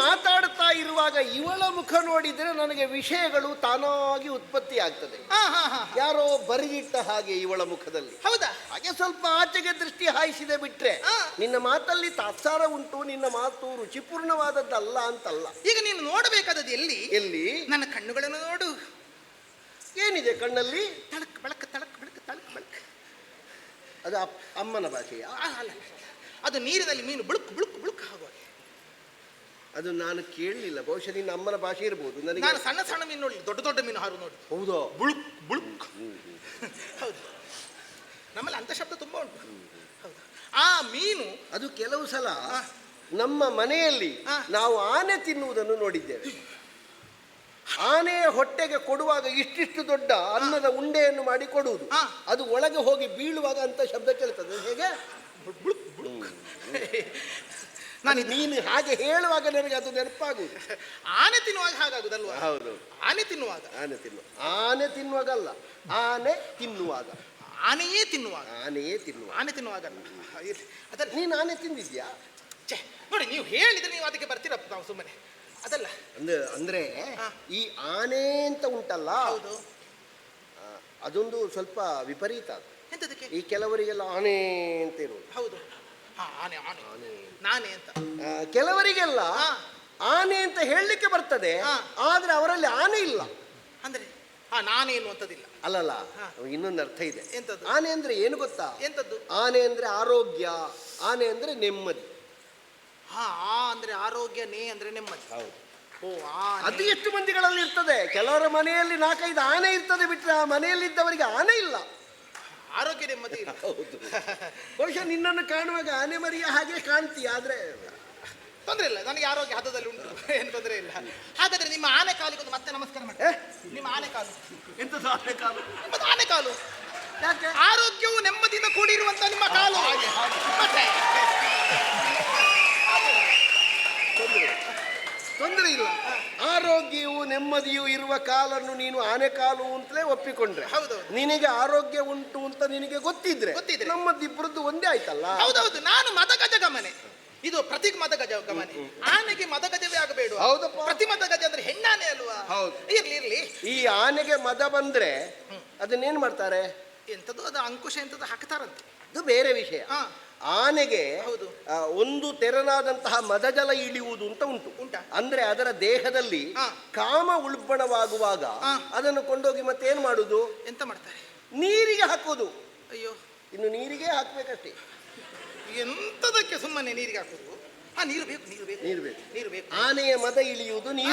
ಮಾತಾಡ್ತಾ ಇರುವಾಗ ಇವಳ ಮುಖ ನೋಡಿದರೆ ನನಗೆ ವಿಷಯಗಳು ತಾನಾಗಿ ಉತ್ಪತ್ತಿ ಆಗ್ತದೆ. ಯಾರೋ ಬರಿಗಿಟ್ಟ ಹಾಗೆ ಇವಳ ಮುಖದಲ್ಲಿ. ಹೌದಾ? ಹಾಗೆ ಸ್ವಲ್ಪ ಆಚೆಗೆ ದೃಷ್ಟಿ ಹಾಯಿಸಿದೆ ಬಿಟ್ರೆ. ನಿನ್ನ ಮಾತಲ್ಲಿ ತಾತ್ಸಾರ ಉಂಟು ನಿನ್ನ ಮಾತು ರುಚಿಪೂರ್ಣವಾದದ್ದಲ್ಲ ಅಂತಲ್ಲ. ಈಗ ನೀನು ನೋಡಬೇಕಾದದ್ದು ಎಲ್ಲಿ? ಎಲ್ಲಿ? ನನ್ನ ಕಣ್ಣುಗಳನ್ನು ನೋಡು. ಏನಿದೆ ಕಣ್ಣಲ್ಲಿ? ತಳಕ್ ಬೆಳಕ್ ತಳಕ್ ಬೆಳಕ್ ತಳಕ್ ಬೆಳಕ್. ಅದು ಅಮ್ಮನ ಭಾಷೆಯ. ಅದು ನೀರಿನಲ್ಲಿ ಮೀನು ಬುಳುಕು ಬುಳುಕು ಬುಳುಕ್. ಅದು ನಾನು ಕೇಳಲಿಲ್ಲ. ಬಹುಶಃ ನಿನ್ನ ಅಮ್ಮನ ಭಾಷೆ ಇರ್ಬೋದು. ನನಗೆ ನಾನು ಸಣ್ಣ ಸಣ್ಣ ಮೀನು ನೋಡಿ ದೊಡ್ಡ ದೊಡ್ಡ ಮೀನು ಹಾರು ನೋಡಿ. ಹೌದಾ? ಬುಳುಕ್ ಬುಳುಕ್. ಹೌದು. ನಮ್ಮಲ್ಲಿ ಅಂತ ಶಬ್ದ ತುಂಬ ಉಂಟು. ಹೌದು. ಆ ಮೀನು ಅದು ಕೆಲವು ಸಲ ನಮ್ಮ ಮನೆಯಲ್ಲಿ ನಾವು ಆನೆ ತಿನ್ನುವುದನ್ನು ನೋಡಿದ್ದೇವೆ. ಆನೆಯ ಹೊಟ್ಟೆಗೆ ಕೊಡುವಾಗ ಇಷ್ಟಿಷ್ಟು ದೊಡ್ಡ ಅನ್ನದ ಉಂಡೆಯನ್ನು ಮಾಡಿ ಕೊಡುವುದು. ಅದು ಒಳಗೆ ಹೋಗಿ ಬೀಳುವಾಗ ಅಂತ ಶಬ್ದ ಕೇಳ್ತದೆ. ಹೇಗೆ? ಬುಳುಕ್ ಬುಳುಕ್. ನಾನು ನಾನು ಹಾಗೆ ಹೇಳುವಾಗ ನನಗೆ ಅದು ನೆನಪಾಗುವುದು. ಆನೆ ತಿನ್ನುವಾಗ ಹಾಗಾಗುದಲ್ವಾ? ಹೌದು. ಆನೆ ತಿನ್ನುವಾಗ. ಆನೆ ತಿನ್ನುವ ಆನೆ ತಿನ್ನುವಾಗಲ್ಲ. ಆನೆ ತಿನ್ನುವಾಗ. ಆನೆಯೇ ತಿನ್ನುವಾಗ. ಆನೆಯೇ ತಿನ್ನುವ ಆನೆ ತಿನ್ನುವಾಗ. ಅದಲ್ಲ. ನೀನು ಆನೆ ತಿಂದಿದ್ಯಾ? ಛೇ ನೋಡಿ ನೀವು ಹೇಳಿದ್ರೆ ನೀವು ಅದಕ್ಕೆ ಬರ್ತೀರಪ್ಪ ನಾವು ಸುಮ್ಮನೆ. ಅದಲ್ಲ. ಅಂದ್ರೆ ಅಂದ್ರೆ ಈ ಆನೆ ಅಂತ ಉಂಟಲ್ಲ? ಹೌದು. ಅದೊಂದು ಸ್ವಲ್ಪ ವಿಪರೀತ ಅದು. ಎಂತದಕ್ಕೆ? ಈ ಕೆಲವರಿಗೆಲ್ಲ ಆನೆ ಅಂತ ಇರುವುದು. ಹೌದು. ಹಾ ಆನೆ ಆನೆ. ನಾನೇ ಅಂತ. ಆ, ಕೆಲವರಿಗೆಲ್ಲ ಆನೆ ಅಂತ ಹೇಳಲಿಕ್ಕೆ ಬರ್ತದೆ ಆದರೆ ಆದ್ರೆ ಅವರಲ್ಲಿ ಆನೆ ಇಲ್ಲ. ಅಂದ್ರೆ ಹಾ ನಾನೇನು ಅಂತದಿಲ್ಲ ಅಲ್ಲಲ್ಲ. ಇನ್ನೊಂದು ಅರ್ಥ ಇದೆ. ಎಂತದ್ದು? ಆನೆ ಅಂದ್ರೆ ಏನು ಗೊತ್ತಾ? ಎಂತದ್ದು? ಆನೆ ಅಂದ್ರೆ ಆರೋಗ್ಯ ಆನೆ ಅಂದ್ರೆ ನೆಮ್ಮದಿ. ಹಾ ಆ ಅಂದ್ರೆ ಆರೋಗ್ಯ ನೇ ಅಂದ್ರೆ ನೆಮ್ಮದಿ. ಹೌದು. ಓ ಆ ಅದು ಎಷ್ಟು ಮಂದಿಗಳಲ್ಲಿ ಇರ್ತದೆ? ಕೆಲವರ ಮನೆಯಲ್ಲಿ ನಾಲ್ಕೈದು ಆನೆ ಇರ್ತದೆ ಬಿಟ್ರೆ ಆ ಮನೆಯಲ್ಲಿದ್ದವರಿಗೆ ಆನೆ ಇಲ್ಲ. ನೆಮ್ಮದಿ ಇಲ್ಲ. ಹೌದು. ಬಹುಶಃ ನಿನ್ನನ್ನು ಕಾಣುವಾಗ ಆನೆ ಮರಿಯ ಹಾಗೆ ಕಾಣ್ತೀಯ ಆದ್ರೆ ತೊಂದ್ರೆ ಇಲ್ಲ ನನಗೆ ಆರೋಗ್ಯ ಹದದಲ್ಲಿ ಉಂಟು ಏನು ತೊಂದರೆ ಇಲ್ಲ. ಹಾಗಾದ್ರೆ ನಿಮ್ಮ ಆನೆ ಕಾಲಿಗೆ ಒಂದು ಮತ್ತೆ ನಮಸ್ಕಾರ ಮಾಡಿ. ನಿಮ್ಮ ಆನೆ ಕಾಲು. ಎಂತದ್ದು ಆನೆ ಕಾಲು? ಆನೆ ಕಾಲು? ಯಾಕೆ? ಆರೋಗ್ಯವು ನೆಮ್ಮದಿಯಿಂದ ಕೂಡಿರುವಂತ ನಿಮ್ಮ ಕಾಲು ಮತ್ತೆ ತೊಂದರೆ ತೊಂದರೆ ಇಲ್ಲ. ಆರೋಗ್ಯವು ನೆಮ್ಮದಿಯು ಇರುವ ಕಾಲನ್ನು ನೀನು ಆನೆ ಕಾಲು ಅಂತಲೇ ಒಪ್ಪಿಕೊಂಡ್ರೆ. ಹೌದು ನಿನಗೆ ಆರೋಗ್ಯ ಉಂಟು ಅಂತ ನಿನಗೆ ಗೊತ್ತಿದ್ರೆ ಗೊತ್ತಿದ್ರೆ. ನಮ್ಮದಿಬ್ಬರದ್ದು ಒಂದೇ ಆಯ್ತಲ್ಲ? ಹೌದೌದು ನಾನು ಮದಗಜ ಗಮನೆ ಇದು ಪ್ರತಿ ಮದಗಜ ಗಮನೆ ಆನೆಗೆ ಮದಗಜವೇ ಆಗಬೇಡ ಹೌದು ಪ್ರತಿ ಮದಗಜ ಅಂದ್ರೆ ಹೆಣ್ಣಾನೆ ಅಲ್ವಾ? ಹೌದು. ಇರ್ಲಿ ಇರ್ಲಿ. ಈ ಆನೆಗೆ ಮದ ಬಂದ್ರೆ ಅದನ್ನೇನ್ ಮಾಡ್ತಾರೆ? ಎಂತದ್ದು ಅದು ಅಂಕುಶ ಎಂತದ್ದು ಹಾಕ್ತಾರಂತೆ. ಅದು ಬೇರೆ ವಿಷಯ. ಹಾ. ಆನೆಗೆ ಒಂದು ತೆರನಾದಂತಹ ಮದಜಲ ಇಳಿಯುವುದು ಅಂತ ಉಂಟು. ಅಂದ್ರೆ ಅದರ ದೇಹದಲ್ಲಿ ಕಾಮ ಉಲ್ಬಣವಾಗುವಾಗ ಅದನ್ನು ಕೊಂಡೋಗಿ ಮತ್ತೆ ಏನ್ ಮಾಡುದು? ಎಂತ ಮಾಡ್ತಾರೆ? ನೀರಿಗೆ ಹಾಕೋದು ಅಯ್ಯೋ. ಇನ್ನು ನೀರಿಗೆ ಹಾಕ್ಬೇಕಷ್ಟೇ. ಎಂತದಕ್ಕೆ ಸುಮ್ಮನೆ ನೀರಿಗೆ ಹಾಕೋದು ಆ ನೀರು ಬೇಕು ನೀರು ಬೇಕು. ನೀರು ಬೇಕು. ನೀರು ಬೇಕು. ಆನೆಯ ಮದ ಇಳಿಯುವುದು ನೀರು